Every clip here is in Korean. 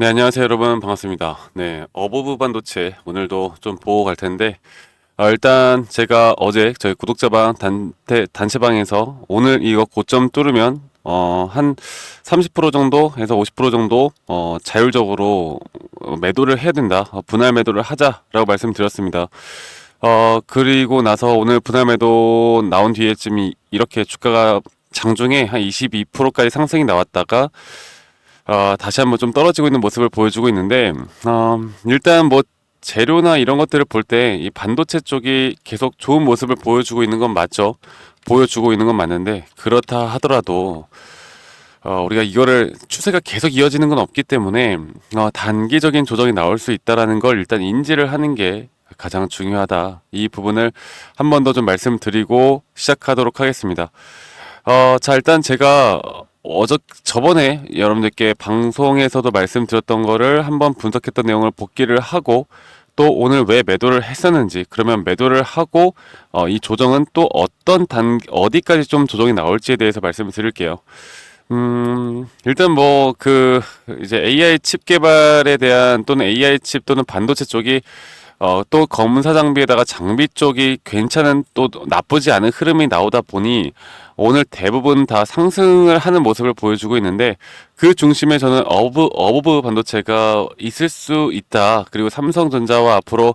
네, 안녕하세요, 여러분. 반갑습니다. 네, 어버브 반도체 오늘도 좀 보고 갈 텐데, 어, 일단 제가 어제 저희 구독자방 단체, 단체방에서 오늘 이거 고점 뚫으면, 어, 한 30% 정도에서 50% 정도, 어, 자율적으로 어, 매도를 해야 된다. 어, 분할 매도를 하자라고 말씀드렸습니다. 어, 그리고 나서 오늘 분할 매도 나온 뒤에쯤 이- 이렇게 주가가 장중에 한 22%까지 상승이 나왔다가 어, 다시 한번 좀 떨어지고 있는 모습을 보여주고 있는데 어, 일단 뭐 재료나 이런 것들을 볼 때 이 반도체 쪽이 계속 좋은 모습을 보여주고 있는 건 맞죠. 보여주고 있는 건 맞는데 그렇다 하더라도 어, 우리가 이거를 추세가 계속 이어지는 건 없기 때문에 어, 단기적인 조정이 나올 수 있다라는 걸 일단 인지를 하는 게 가장 중요하다. 이 부분을 한 번 더 좀 말씀드리고 시작하도록 하겠습니다. 어, 자, 일단 제가 어저, 저번에 여러분들께 방송에서도 말씀드렸던 거를 한번 분석했던 내용을 복기를 하고 또 오늘 왜 매도를 했었는지 그러면 매도를 하고 어, 이 조정은 또 어떤 단, 어디까지 좀 조정이 나올지에 대해서 말씀을 드릴게요. 음, 일단 뭐, 그, 이제 AI 칩 개발에 대한 또는 AI 칩 또는 반도체 쪽이 어, 또 검사 장비에다가 장비 쪽이 괜찮은 또 나쁘지 않은 흐름이 나오다 보니 오늘 대부분 다 상승을 하는 모습을 보여주고 있는데 그 중심에 저는 어브, 어브 반도체가 있을 수 있다. 그리고 삼성전자와 앞으로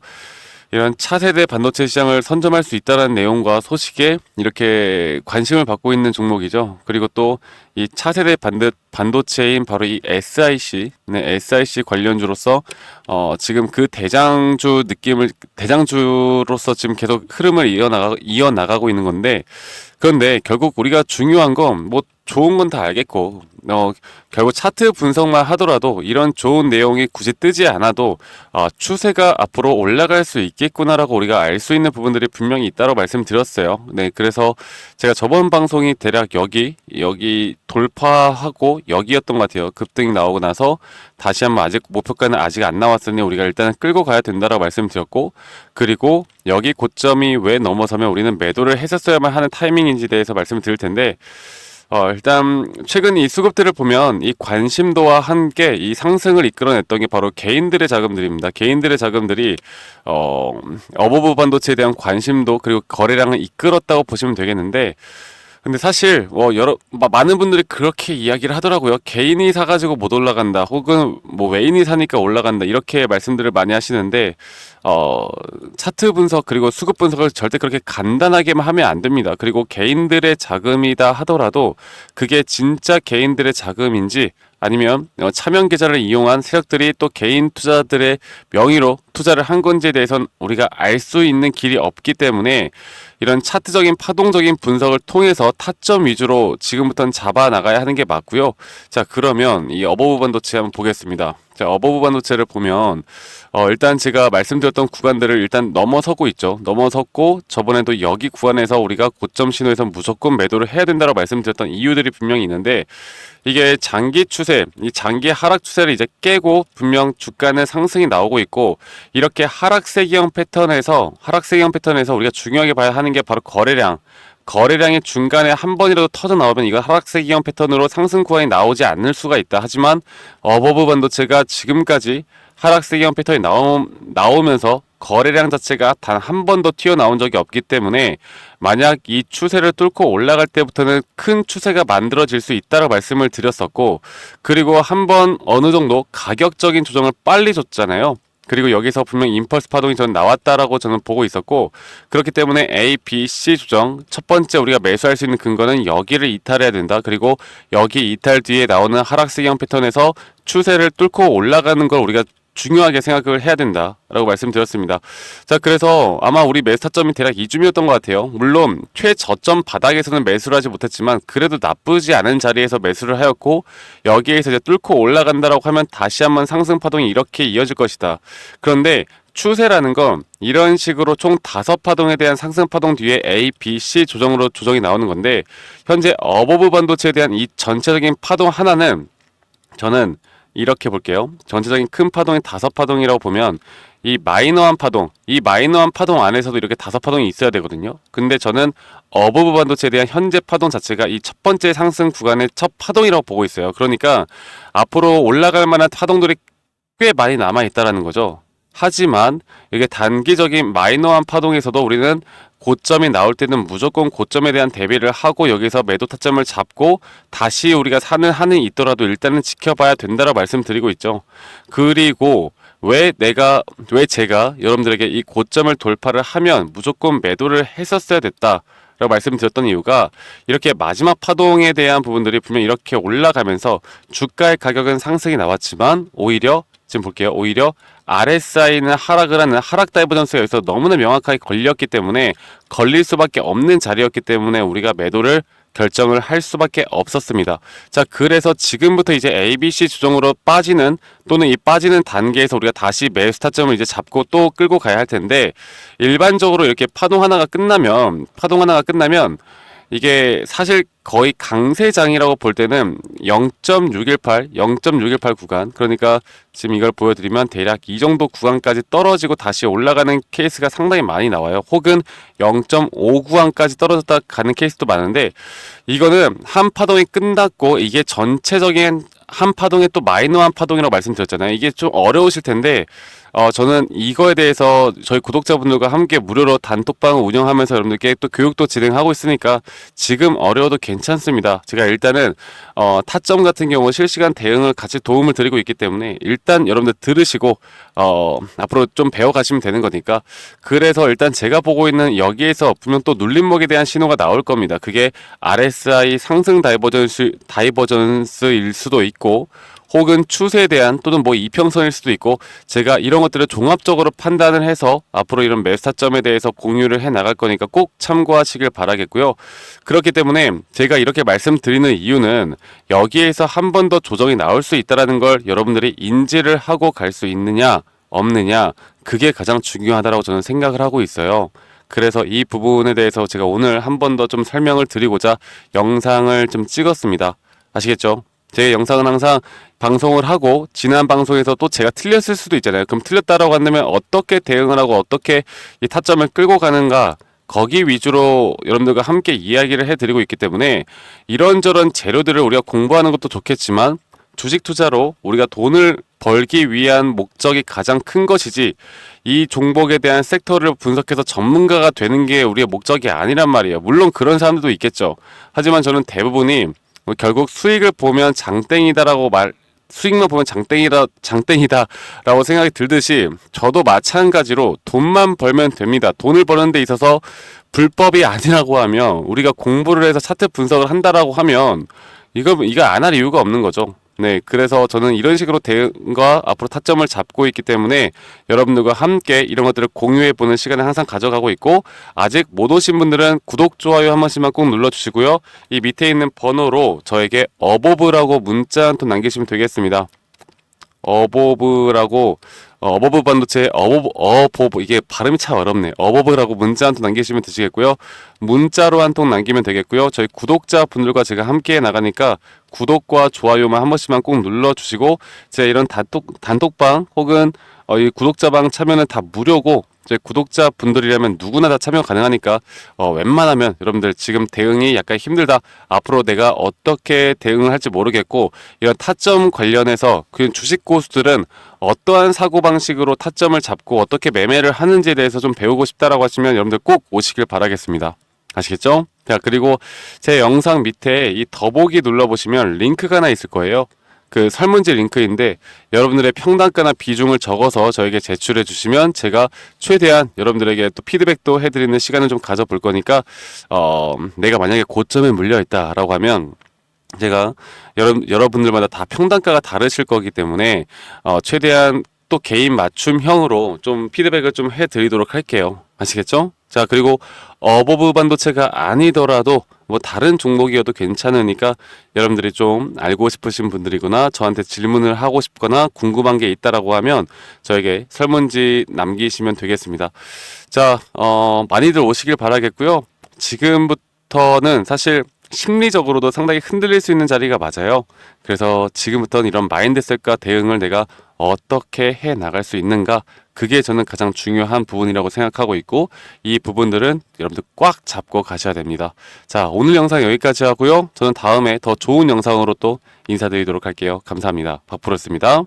이런 차세대 반도체 시장을 선점할 수 있다는 내용과 소식에 이렇게 관심을 받고 있는 종목이죠. 그리고 또 이 차세대 반도, 반도체인 바로 이 SIC, 네, SIC 관련주로서 어, 지금 그 대장주 느낌을 대장주로서 지금 계속 흐름을 이어나가 이어나가고 있는 건데 그런데 결국 우리가 중요한 건뭐 좋은 건 다 알겠고 어, 결국 차트 분석만 하더라도 이런 좋은 내용이 굳이 뜨지 않아도 어, 추세가 앞으로 올라갈 수 있겠구나라고 우리가 알 수 있는 부분들이 분명히 있다고 말씀드렸어요. 네, 그래서 제가 저번 방송이 대략 여기 여기 돌파하고 여기였던 것 같아요. 급등이 나오고 나서 다시 한번 아직 목표가는 아직 안 나왔으니 우리가 일단은 끌고 가야 된다라고 말씀드렸고 그리고 여기 고점이 왜 넘어서면 우리는 매도를 했었어야만 하는 타이밍인지 대해서 말씀을 드릴 텐데 어, 일단 최근 이 수급들을 보면 이 관심도와 함께 이 상승을 이끌어냈던 게 바로 개인들의 자금들입니다. 개인들의 자금들이 어, 어버브 반도체에 대한 관심도 그리고 거래량을 이끌었다고 보시면 되겠는데 근데 사실 뭐 여러 마- 많은 분들이 그렇게 이야기를 하더라고요. 개인이 사가지고 못 올라간다, 혹은 뭐 외인이 사니까 올라간다 이렇게 말씀들을 많이 하시는데 어 차트 분석 그리고 수급 분석을 절대 그렇게 간단하게만 하면 안 됩니다. 그리고 개인들의 자금이다 하더라도 그게 진짜 개인들의 자금인지 아니면 어, 차명 계좌를 이용한 세력들이 또 개인 투자들의 명의로 투자를 한 건지에 대해선 우리가 알 수 있는 길이 없기 때문에 이런 차트적인 파동적인 분석을 통해서 타점 위주로 지금부터는 잡아 나가야 하는 게 맞고요. 자, 그러면 이 어버브 반도체 한번 보겠습니다. 자, 어버브 반도체를 보면 어, 일단 제가 말씀드렸던 구간들을 일단 넘어서고 있죠. 넘어섰고 저번에도 여기 구간에서 우리가 고점 신호에서 무조건 매도를 해야 된다고 말씀드렸던 이유들이 분명히 있는데 이게 장기 추세, 이 장기 하락 추세를 이제 깨고 분명 주가는 상승이 나오고 있고 이렇게 하락세기형 패턴에서 하락세기형 패턴에서 우리가 중요하게 봐야 하는 게 바로 거래량. 거래량의 중간에 한 번이라도 터져 나오면 이거 하락세 기형 패턴으로 상승 구간이 나오지 않을 수가 있다. 하지만 어버브 반도체가 지금까지 하락세 기형 패턴이 나오, 나오면서 거래량 자체가 단 한 번도 튀어나온 적이 없기 때문에 만약 이 추세를 뚫고 올라갈 때부터는 큰 추세가 만들어질 수 있다고 말씀을 드렸었고 그리고 한 번 어느 정도 가격적인 조정을 빨리 줬잖아요. 그리고 여기서 분명 임펄스 파동이 전 나왔다라고 저는 보고 있었고 그렇기 때문에 A, B, C 조정 첫 번째 우리가 매수할 수 있는 근거는 여기를 이탈해야 된다. 그리고 여기 이탈 뒤에 나오는 하락세경 패턴에서 추세를 뚫고 올라가는 걸 우리가 중요하게 생각을 해야 된다라고 말씀드렸습니다. 자, 그래서 아마 우리 매수 타점이 대략 이쯤이었던 것 같아요. 물론 최저점 바닥에서는 매수를 하지 못했지만 그래도 나쁘지 않은 자리에서 매수를 하였고 여기에서 이제 뚫고 올라간다라고 하면 다시 한번 상승 파동이 이렇게 이어질 것이다. 그런데 추세라는 건 이런 식으로 총 다섯 파동에 대한 상승 파동 뒤에 A, B, C 조정으로 조정이 나오는 건데 현재 어버브 반도체에 대한 이 전체적인 파동 하나는 저는 이렇게 볼게요. 전체적인 큰 파동이 다섯 파동이라고 보면 이 마이너한 파동, 이 마이너한 파동 안에서도 이렇게 다섯 파동이 있어야 되거든요. 근데 저는 어버브 반도체에 대한 현재 파동 자체가 이 첫 번째 상승 구간의 첫 파동이라고 보고 있어요. 그러니까 앞으로 올라갈 만한 파동들이 꽤 많이 남아 있다라는 거죠. 하지만 이게 단기적인 마이너한 파동에서도 우리는 고점이 나올 때는 무조건 고점에 대한 대비를 하고 여기서 매도 타점을 잡고 다시 우리가 사는 한이 있더라도 일단은 지켜봐야 된다라고 말씀드리고 있죠. 그리고 왜 내가 왜 제가 여러분들에게 이 고점을 돌파를 하면 무조건 매도를 했었어야 됐다. 라고 말씀드렸던 이유가 이렇게 마지막 파동에 대한 부분들이 분명 이렇게 올라가면서 주가의 가격은 상승이 나왔지만 오히려 지금 볼게요. 오히려 RSI는 하락을 하는 하락 다이버전스가 여기서 너무나 명확하게 걸렸기 때문에 걸릴 수밖에 없는 자리였기 때문에 우리가 매도를 결정을 할 수밖에 없었습니다. 자, 그래서 지금부터 이제 ABC 조정으로 빠지는 또는 이 빠지는 단계에서 우리가 다시 매수 타점을 이제 잡고 또 끌고 가야 할 텐데 일반적으로 이렇게 파동 하나가 끝나면 파동 하나가 끝나면 이게 사실 거의 강세장이라고 볼 때는 0.618, 0.618 구간. 그러니까 지금 이걸 보여드리면 대략 이 정도 구간까지 떨어지고 다시 올라가는 케이스가 상당히 많이 나와요. 혹은 0.5 구간까지 떨어졌다 가는 케이스도 많은데 이거는 한 파동이 끝났고 이게 전체적인 한 파동에 또 마이너 한 파동이라고 말씀드렸잖아요. 이게 좀 어려우실 텐데 어, 저는 이거에 대해서 저희 구독자분들과 함께 무료로 단톡방을 운영하면서 여러분들께 또 교육도 진행하고 있으니까 지금 어려워도 괜찮습니다. 제가 일단은 어, 타점 같은 경우 실시간 대응을 같이 도움을 드리고 있기 때문에 일단 여러분들 들으시고 어, 앞으로 좀 배워가시면 되는 거니까 그래서 일단 제가 보고 있는 여기에서 분명 또 눌림목에 대한 신호가 나올 겁니다. 그게 RSI 상승 다이버전스, 다이버전스일 수도 있고 혹은 추세에 대한 또는 뭐 이평선일 수도 있고 제가 이런 것들을 종합적으로 판단을 해서 앞으로 이런 매스타점에 대해서 공유를 해 나갈 거니까 꼭 참고하시길 바라겠고요. 그렇기 때문에 제가 이렇게 말씀드리는 이유는 여기에서 한 번 더 조정이 나올 수 있다라는 걸 여러분들이 인지를 하고 갈 수 있느냐 없느냐 그게 가장 중요하다라고 저는 생각을 하고 있어요. 그래서 이 부분에 대해서 제가 오늘 한 번 더 좀 설명을 드리고자 영상을 좀 찍었습니다. 아시겠죠? 제 영상은 항상 방송을 하고 지난 방송에서 또 제가 틀렸을 수도 있잖아요. 그럼 틀렸다라고 한다면 어떻게 대응을 하고 어떻게 이 타점을 끌고 가는가 거기 위주로 여러분들과 함께 이야기를 해드리고 있기 때문에 이런저런 재료들을 우리가 공부하는 것도 좋겠지만 주식 투자로 우리가 돈을 벌기 위한 목적이 가장 큰 것이지 이 종목에 대한 섹터를 분석해서 전문가가 되는 게 우리의 목적이 아니란 말이에요. 물론 그런 사람들도 있겠죠. 하지만 저는 대부분이 뭐 결국 수익을 보면 장땡이다라고 말 수익만 보면 장땡이다 장땡이다라고 생각이 들듯이 저도 마찬가지로 돈만 벌면 됩니다. 돈을 버는 데 있어서 불법이 아니라고 하면 우리가 공부를 해서 차트 분석을 한다라고 하면 이거 이거 안 할 이유가 없는 거죠. 네, 그래서 저는 이런 식으로 대응과 앞으로 타점을 잡고 있기 때문에 여러분들과 함께 이런 것들을 공유해 보는 시간을 항상 가져가고 있고 아직 못 오신 분들은 구독, 좋아요 한 번씩만 꼭 눌러주시고요. 이 밑에 있는 번호로 저에게 어보브라고 문자 한 통 남기시면 되겠습니다. 어보브라고 어, 어버브 반도체 어버브 어보브 이게 발음이 참 어렵네. 어버브라고 문자 한 통 남기시면 되시겠고요. 문자로 한 통 남기면 되겠고요. 저희 구독자 분들과 제가 함께 나가니까 구독과 좋아요만 한 번씩만 꼭 눌러 주시고 제가 이런 단톡 단톡방 혹은 어, 이 구독자방 참여는 다 무료고 제 구독자 분들이라면 누구나 다 참여 가능하니까 어, 웬만하면 여러분들 지금 대응이 약간 힘들다. 앞으로 내가 어떻게 대응을 할지 모르겠고 이런 타점 관련해서 그 주식 고수들은 어떠한 사고 방식으로 타점을 잡고 어떻게 매매를 하는지에 대해서 좀 배우고 싶다라고 하시면 여러분들 꼭 오시길 바라겠습니다. 아시겠죠? 자 그리고 제 영상 밑에 이 더보기 눌러보시면 링크가 하나 있을 거예요. 그 설문지 링크인데 여러분들의 평단가나 비중을 적어서 저에게 제출해 주시면 제가 최대한 여러분들에게 또 피드백도 해드리는 시간을 좀 가져볼 거니까 어 내가 만약에 고점에 물려 있다라고 하면 제가 여러분 여러분들마다 다 평단가가 다르실 거기 때문에 어 최대한 또 개인 맞춤형으로 좀 피드백을 좀 해드리도록 할게요. 아시겠죠? 자 그리고 어버브 반도체가 아니더라도 뭐 다른 종목이어도 괜찮으니까 여러분들이 좀 알고 싶으신 분들이거나 저한테 질문을 하고 싶거나 궁금한 게 있다라고 하면 저에게 설문지 남기시면 되겠습니다. 자, 어, 많이들 오시길 바라겠고요. 지금부터는 사실 심리적으로도 상당히 흔들릴 수 있는 자리가 맞아요. 그래서 지금부터는 이런 마인드셋과 대응을 내가 어떻게 해 나갈 수 있는가 그게 저는 가장 중요한 부분이라고 생각하고 있고 이 부분들은 여러분들 꽉 잡고 가셔야 됩니다. 자 오늘 영상 여기까지 하고요. 저는 다음에 더 좋은 영상으로 또 인사드리도록 할게요. 감사합니다. 박프로였습니다.